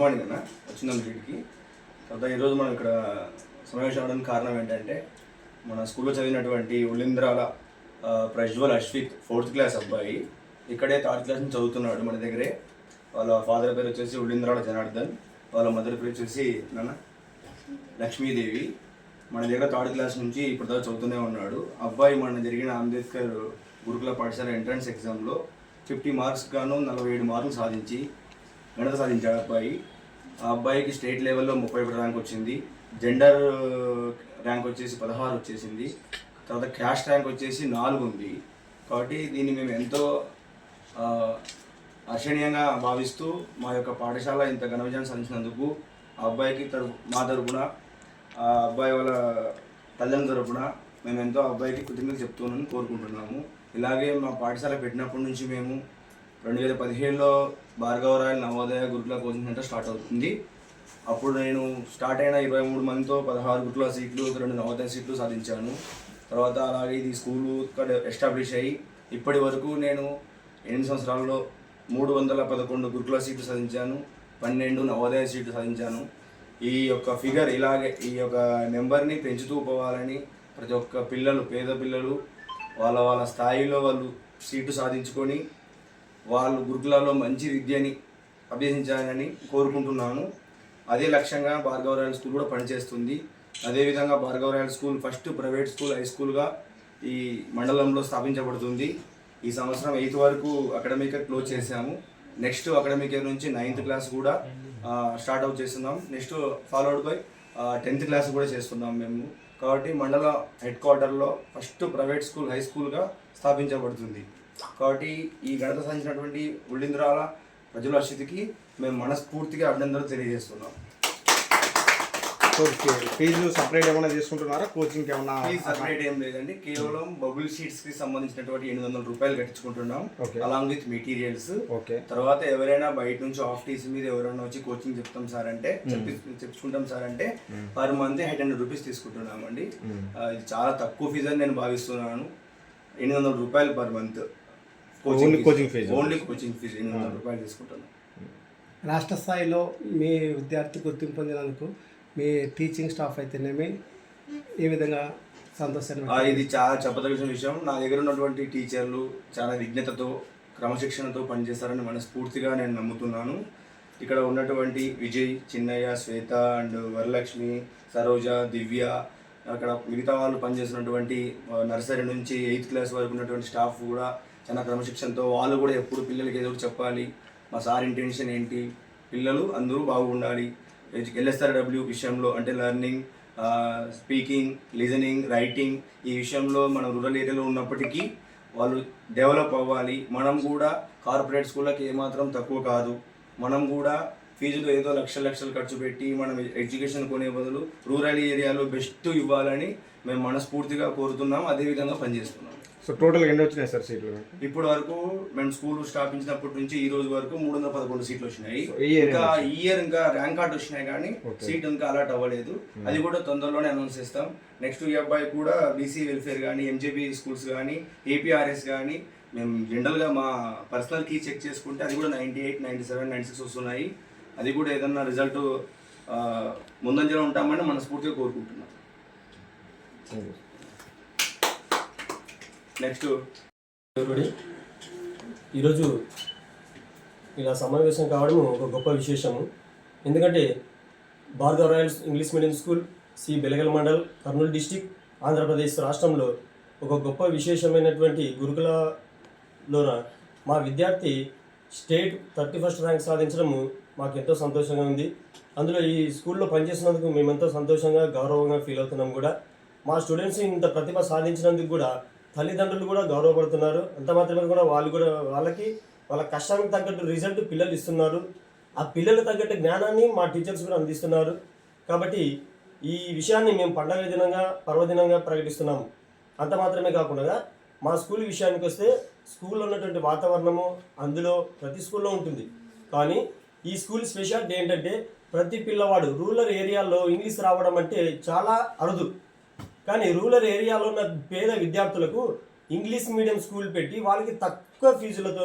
Morning అన్న వచ్చిందాం వీటికి తర్వాత ఈరోజు మనం ఇక్కడ సమావేశం అవడానికి కారణం ఏంటంటే మన స్కూల్లో చదివినటువంటి ఉలింద్రాల ప్రజ్వల్ అశ్విత్ ఫోర్త్ క్లాస్ అబ్బాయి ఇక్కడే థర్డ్ క్లాస్ నుంచి చదువుతున్నాడు మన దగ్గరే. వాళ్ళ ఫాదర్ పేరు వచ్చేసి ఉలింద్రాల జనార్దన్ వాళ్ళ మదర్ పేరు వచ్చేసి నాన్న లక్ష్మీదేవి. మన దగ్గర థర్డ్ క్లాస్ నుంచి ఇప్పుడు దాకా చదువుతూనే ఉన్నాడు. అబ్బాయి మన జరిగిన అంబేద్కర్ గురుకుల పాఠశాల ఎంట్రన్స్ ఎగ్జామ్లో ఫిఫ్టీ మార్క్స్ గాను నలభై ఏడు మార్కులు సాధించి గణత సాధించాడు అబ్బాయి. ఆ అబ్బాయికి స్టేట్ లెవెల్లో ముప్పై ఒకటి ర్యాంక్ వచ్చింది. జెండర్ ర్యాంక్ వచ్చేసి పదహారు వచ్చేసింది. తర్వాత క్యాష్ ర్యాంక్ వచ్చేసి నాలుగు ఉంది. కాబట్టి దీన్ని మేము ఎంతో హర్షణీయంగా భావిస్తూ మా యొక్క పాఠశాల ఇంత ఘన విజయం సాధించినందుకు ఆ అబ్బాయికి తరపు మా తరపున ఆ అబ్బాయి వాళ్ళ తల్లిదండ్రుల తరపున మేము ఎంతో అబ్బాయికి కృతజ్ఞత చెప్తున్నాను కోరుకుంటున్నాము. ఇలాగే మా పాఠశాల పెట్టినప్పటి నుంచి మేము రెండు వేల పదిహేడులో భార్గవరాయల్ నవోదయ గురుకుల కోచింగ్ సెంటర్ స్టార్ట్ అవుతుంది. అప్పుడు నేను స్టార్ట్ అయిన ఇరవై మూడు మందితో పదహారు గురుకుల సీట్లు రెండు నవోదయ సీట్లు సాధించాను. తర్వాత అలాగే ఇది స్కూలు ఇక్కడ ఎస్టాబ్లిష్ అయ్యి ఇప్పటి వరకు నేను ఎనిమిది సంవత్సరాల్లో మూడు వందల పదకొండు గురుకుల సీట్లు సాధించాను పన్నెండు నవోదయ సీట్లు సాధించాను. ఈ యొక్క ఫిగర్ ఇలాగే ఈ యొక్క నెంబర్ని పెంచుతూ పోవాలని ప్రతి ఒక్క పిల్లలు పేద పిల్లలు వాళ్ళ వాళ్ళ స్థాయిలో వాళ్ళు సీటు సాధించుకొని వాళ్ళు గురుకులాల్లో మంచి విద్యని అభ్యసించాలని కోరుకుంటున్నాను అదే లక్ష్యంగా భార్గవరాయల స్కూల్ కూడా పనిచేస్తుంది. అదేవిధంగా భార్గవరాయల school first private school high స్కూల్గా ఈ మండలంలో స్థాపించబడుతుంది. ఈ సంవత్సరం ఎయిత్ వరకు అకాడమిక్ క్లోజ్ చేసాము నెక్స్ట్ అకాడమిక్ ఇయర్ నుంచి నైన్త్ క్లాస్ కూడా స్టార్ట్ అవుట్ చేస్తున్నాం. Next followed by tenth class కూడా చేస్తున్నాం మేము. కాబట్టి మండల హెడ్ క్వార్టర్లో ఫస్ట్ ప్రైవేట్ స్కూల్ హై స్కూల్గా స్థాపించబడుతుంది. కాబట్టి ఈ గణిత సాధించినటువంటి ఉళ్ళింద్రాల ప్రజల స్థితికి మేము మనస్ఫూర్తిగా అభినందనలు తెలియజేస్తున్నాం. సో ఫీజు సపరేట్ ఏమైనా తీసుకుంటున్నారా? కోచింగ్కి ఏమన్నా ఫీజు సపరేట్ ఏం లేదండి. కేవలం బబుల్ షీట్స్కి సంబంధించినటువంటి ఎనిమిది వందల రూపాయలు కట్టించుకుంటున్నాం. Along with materials okay. తర్వాత ఎవరైనా బయట నుంచి ఆఫ్ టీసీ మీద ఎవరైనా వచ్చి కోచింగ్ చెప్తాం సార్ అంటే చెప్పి చెప్పుకుంటాం సార్ అంటే per month eight hundred rupees తీసుకుంటున్నామండి. ఆ, ఇది చాలా తక్కువ ఫీజు అని నేను భావిస్తున్నాను. ఎనిమిది వందల రూపాయలు per month Only coaching fees. Only coaching fees ఎనిమిది వందల రూపాయలు తీసుకుంటున్నాం రాష్ట్ర స్థాయిలో మీ విద్యార్థి గుర్తింపు పొందినందుకు మీ టీచింగ్ స్టాఫ్ అయితేనేమి ఏ విధంగా సంతోషాన్ని ఆ, ఇది చాలా చెప్పదగిన విషయం. నా దగ్గర ఉన్నటువంటి టీచర్లు చాలా విజ్ఞతతో క్రమశిక్షణతో పనిచేస్తారని మనస్ఫూర్తిగా నేను నమ్ముతున్నాను. ఇక్కడ ఉన్నటువంటి విజయ్ చిన్నయ్య శ్వేత అండ్ వరలక్ష్మి సరోజ దివ్య అక్కడ మిగతా వాళ్ళు పనిచేస్తున్నటువంటి నర్సరీ నుంచి ఎయిత్ క్లాస్ వరకు ఉన్నటువంటి స్టాఫ్ కూడా చాలా క్రమశిక్షణతో వాళ్ళు కూడా ఎప్పుడు పిల్లలకి ఏదో చెప్పాలి. మా సార్ ఇంటెన్షన్ ఏంటి? పిల్లలు అందరూ బాగుండాలి. ఎల్ఎస్ఆర్డబ్ల్యూ విషయంలో అంటే లెర్నింగ్ స్పీకింగ్ లిజనింగ్ రైటింగ్ ఈ విషయంలో మనం రూరల్ ఏరియాలో ఉన్నప్పటికీ వాళ్ళు డెవలప్ అవ్వాలి. మనం కూడా కార్పొరేట్ స్కూళ్ళకి ఏమాత్రం తక్కువ కాదు. మనం కూడా ఫీజులు ఏదో లక్షల లక్షలు ఖర్చు పెట్టి మనం ఎడ్యుకేషన్ కొనే బదులు రూరల్ ఏరియాలో బెస్ట్ ఇవ్వాలని మేము మనస్ఫూర్తిగా కోరుతున్నాం అదేవిధంగా పనిచేస్తున్నాం. సో టోటల్ ఎన్ని వచ్చినాయి సార్ సీట్లు? ఇప్పటి వరకు మేము స్కూల్ స్థాపించినప్పటి నుంచి ఈ రోజు వరకు మూడు వందల పదకొండు సీట్లు వచ్చినాయి. ఇంకా ఈ ఇయర్ ఇంకా ర్యాంక్ కార్డ్ వచ్చినాయి కానీ. సీట్ ఇంకా అలాట్ అవ్వలేదు. అది కూడా తొందరలోనే అనౌన్స్ చేస్తాం. నెక్స్ట్ ఈ అబ్బాయి కూడా బీసీ వెల్ఫేర్ కానీ ఎంజేబీ స్కూల్స్ కానీ ఏపీఆర్ఎస్ కానీ మేము జనరల్గా మా పర్సనల్ కీ చెక్ చేసుకుంటే అది కూడా ninety eight ninety seven ninety six వస్తున్నాయి. అది కూడా ఏదన్నా రిజల్ట్ ముందంజలో ఉంటామని మనస్ఫూర్తిగా కోరుకుంటున్నాం. నెక్స్ట్ ఈరోజు ఇలా సమావేశం కావడం ఒక గొప్ప విశేషము. ఎందుకంటే Bhargava Royals English medium school C Belagal mandal Kurnool district Andhra Pradesh రాష్ట్రంలో ఒక గొప్ప విశేషమైనటువంటి గురుకులలోన మా విద్యార్థి స్టేట్ థర్టీ ఫస్ట్ ర్యాంక్ సాధించడము మాకు ఎంతో సంతోషంగా ఉంది. అందులో ఈ స్కూల్లో పనిచేసినందుకు మేమెంతో సంతోషంగా గౌరవంగా ఫీల్ అవుతున్నాం కూడా. మా స్టూడెంట్స్ ఇంత ప్రతిభ సాధించినందుకు కూడా తల్లిదండ్రులు కూడా గౌరవపడుతున్నారు. అంత మాత్రమే కూడా వాళ్ళు కూడా వాళ్ళకి వాళ్ళ కష్టానికి తగ్గట్టు రిజల్ట్ పిల్లలు ఇస్తున్నారు. ఆ పిల్లలకు తగ్గట్టు జ్ఞానాన్ని మా టీచర్స్ కూడా అందిస్తున్నారు. కాబట్టి ఈ విషయాన్ని మేము పండగ దినంగా పర్వదినంగా ప్రకటిస్తున్నాము. అంత మాత్రమే కాకుండా మా స్కూల్ విషయానికి వస్తే స్కూల్లో ఉన్నటువంటి వాతావరణము అందులో ప్రతి స్కూల్లో ఉంటుంది. కానీ ఈ స్కూల్ స్పెషాలిటీ ఏంటంటే ప్రతి పిల్లవాడు రూరల్ ఏరియాలో ఇంగ్లీష్ రావడం అంటే చాలా అరుదు. కానీ రూరల్ ఏరియాలో ఉన్న పేద విద్యార్థులకు ఇంగ్లీష్ మీడియం స్కూల్ పెట్టి వాళ్ళకి తక్కువ ఫీజులతో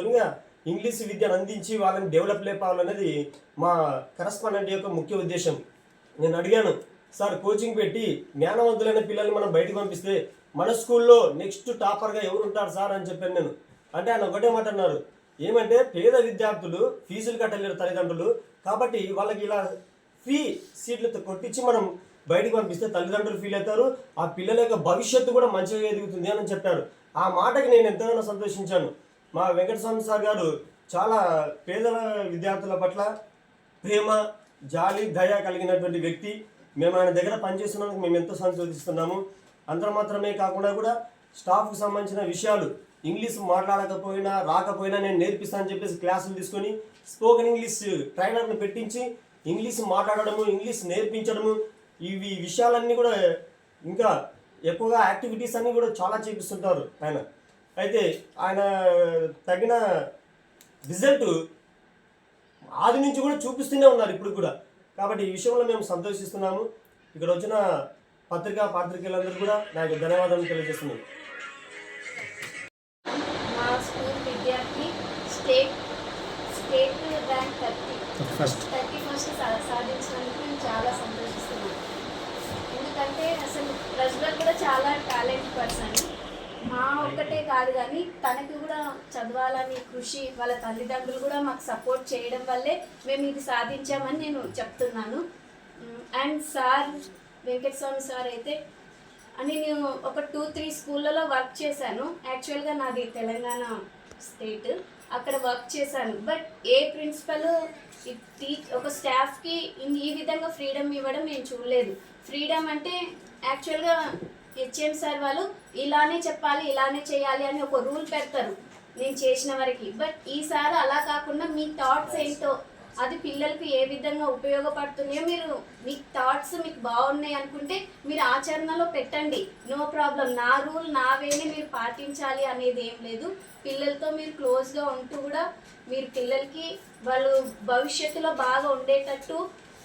ఇంగ్లీష్ విద్యను అందించి వాళ్ళని డెవలప్ లేపాలనేది మా కరస్పాండెంట్ యొక్క ముఖ్య ఉద్దేశం. నేను అడిగాను సార్ కోచింగ్ పెట్టి జ్ఞానవంతులైన పిల్లల్ని మనం బయటకు పంపిస్తే మన స్కూల్లో నెక్స్ట్ టాపర్గా ఎవరు ఉంటారు సార్? అని చెప్పాను నేను. అంటే ఆయన ఒకటే మాట అన్నారు ఏమంటే పేద విద్యార్థులు ఫీజులు కట్టలేరు తల్లిదండ్రులు కాబట్టి వాళ్ళకి ఇలా ఫీ సీట్లతో కొట్టించి మనం బయటకు పంపిస్తే తల్లిదండ్రులు ఫీల్ అవుతారు. ఆ పిల్లల యొక్క భవిష్యత్తు కూడా మంచిగా ఎదుగుతుంది అని చెప్పారు. ఆ మాటకి నేను ఎంతగానో సంతోషించాను. మా వెంకటస్వామి సార్ గారు చాలా పేద విద్యార్థుల పట్ల ప్రేమ జాలి దయ కలిగినటువంటి వ్యక్తి. మేము ఆయన దగ్గర పనిచేస్తున్నందుకు మేము ఎంతో సంతోషిస్తున్నాము. అంతమాత్రమే కాకుండా కూడా స్టాఫ్కు సంబంధించిన విషయాలు ఇంగ్లీష్ మాట్లాడకపోయినా రాకపోయినా నేను నేర్పిస్తానని చెప్పేసి క్లాసులు తీసుకొని స్పోకెన్ ఇంగ్లీష్ ట్రైనర్ని పెట్టించి ఇంగ్లీష్ మాట్లాడడము ఇంగ్లీష్ నేర్పించడము ఇవి విషయాలన్నీ కూడా ఇంకా ఎక్కువగా యాక్టివిటీస్ అన్నీ కూడా చాలా చేపిస్తుంటారు ఆయన. అయితే ఆయన తగిన రిజల్ట్ ఆది నుంచి కూడా చూపిస్తూనే ఉన్నారు ఇప్పుడు కూడా. కాబట్టి ఈ విషయంలో మేము సంతోషిస్తున్నాము. ఇక్కడ వచ్చిన పత్రికా పాత్రికేయులందరూ కూడా నాకు ధన్యవాదాలు తెలియజేస్తున్నాను. థర్టీ. ఫస్ట్. థర్టీ ఫస్ట్ సాధించినందుకు నేను చాలా సంతోషిస్తున్నాను. ఎందుకంటే అసలు ప్రజ్వల్ కూడా చాలా టాలెంట్ పర్సన్. మా ఒక్కటే కాదు కానీ తనకి కూడా చదవాలని కృషి వాళ్ళ తల్లిదండ్రులు కూడా మాకు సపోర్ట్ చేయడం వల్లే మేము ఇది సాధించామని నేను చెప్తున్నాను. అండ్ సార్ వెంకటస్వామి సార్ అయితే అని నేను ఒక టూ త్రీ స్కూళ్ళలో వర్క్ చేశాను. యాక్చువల్గా నాది తెలంగాణ స్టేట్. అక్కడ వర్క్ చేశాను. బట్ ఏ ప్రిన్సిపల్ టీ ఒక స్టాఫ్కి ఈ విధంగా ఫ్రీడమ్ ఇవ్వడం నేను చూడలేదు. ఫ్రీడమ్ అంటే యాక్చువల్గా హెచ్ఎం సార్ వాళ్ళు ఇలానే చెప్పాలి ఇలానే చేయాలి అని ఒక రూల్ పెడతారు నేను చేసిన వరకు. బట్ ఈసారి అలా కాకుండా మీ థాట్స్ ఏంటో అది పిల్లలకు ఏ విధంగా ఉపయోగపడుతున్నాయో మీరు మీ థాట్స్ మీకు బాగున్నాయి అనుకుంటే మీరు ఆచరణలో పెట్టండి. నో ప్రాబ్లం నా రూల్ నా వేని మీరు పాటించాలి అనేది ఏం లేదు. పిల్లలతో మీరు క్లోజ్గా ఉంటూ కూడా మీరు పిల్లలకి వాళ్ళు భవిష్యత్తులో బాగా ఉండేటట్టు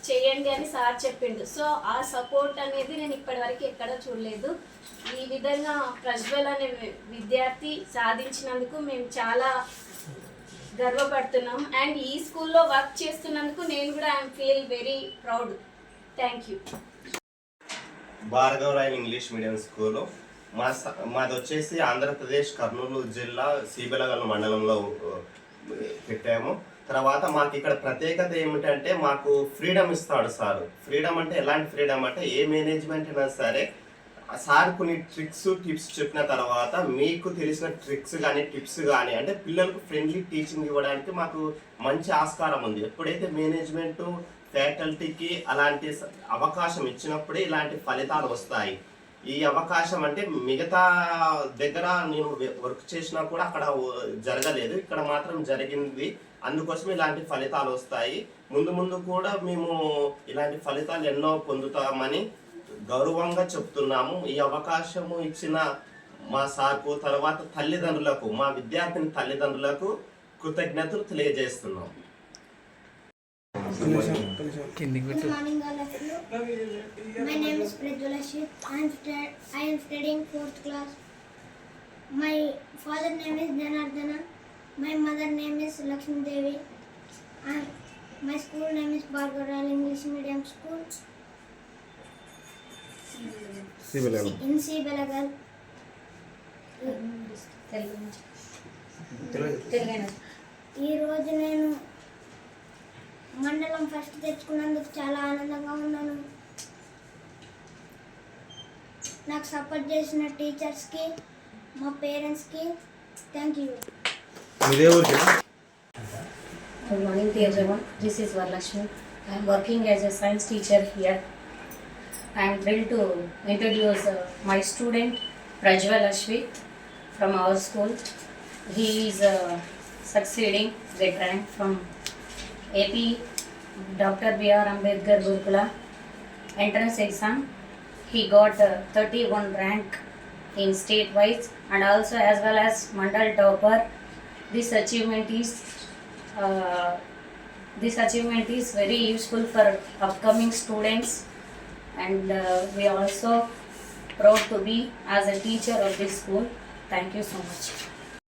చేయండి అని సార్ చెప్పిండు. సో ఆ సపోర్ట్ అనేది నేను ఇప్పటివరకు ఎక్కడ చూడలేదు. ఈ విధంగా ప్రజ్వల్ అనే విద్యార్థి సాధించినందుకు మేము చాలా గర్వపడుతున్నాం అండ్ ఈ స్కూల్లో వర్క్ చేస్తున్నందుకు నేను కూడా I'm feel very proud thank you Bhargav Royal English medium school మా స- మాది వచ్చేసి ఆంధ్రప్రదేశ్ కర్నూలు జిల్లా సీబెలగల్ మండలంలో పెట్టాము. తర్వాత మాకు ఇక్కడ ప్రత్యేకత ఏమిటంటే మాకు ఫ్రీడమ్ ఇస్తాడు సార్. ఫ్రీడమ్ అంటే ఎలాంటి ఫ్రీడమ్ అంటే ఏ మేనేజ్మెంట్ అయినా సరే సార్ కొన్ని ట్రిక్స్ టిప్స్ చెప్పిన తర్వాత మీకు తెలిసిన ట్రిక్స్ కానీ టిప్స్ కానీ అంటే పిల్లలకు ఫ్రెండ్లీ టీచింగ్ ఇవ్వడానికి మాకు మంచి ఆస్కారం ఉంది. ఎప్పుడైతే మేనేజ్మెంట్ ఫ్యాకల్టీకి అలాంటి అవకాశం ఇచ్చినప్పుడే ఇలాంటి ఫలితాలు వస్తాయి. ఈ అవకాశం అంటే మిగతా దగ్గర నేను వర్క్ చేసినా కూడా అక్కడ జరగలేదు. ఇక్కడ మాత్రం జరిగింది. అందుకోసం ఇలాంటి ఫలితాలు వస్తాయి. ముందు ముందు కూడా మేము ఇలాంటి ఫలితాలు ఎన్నో పొందుతామని గౌరవంగా చెప్తున్నాము ఈ అవకాశము ఇచ్చిన మా సార్కు తర్వాత తల్లిదండ్రులకు మా విద్యార్థిని తల్లిదండ్రులకు కృతజ్ఞతలు తెలియజేస్తున్నాం. My name is Prajwal Ashit. I am I am studying fourth class. My father name is Janardana. My mother name is Lakshmi Devi. And my school name is Bargaral English Medium School in సిబెల గాల్ ఈ రోజు నేను మండలం first తెచ్చుకున్నందుకు చాలా ఆనందంగా ఉన్నాను. నాకు support చేసిన టీచర్స్కి మా పేరెంట్స్కి thank you. Good morning తేజవా this is Varalakshmi I'm working as a science teacher here I am thrilled to introduce uh, my student Prajwal Ashwit from our school. He is uh, succeeding get rank from AP Dr. B.R. Ambedkar Gurukula entrance exam. He got uh, 31 rank in state wise and also as well as Mandal topper. This achievement is uh, this achievement is very useful for upcoming students and uh, we are also proud to be as a teacher of this school. Thank you so much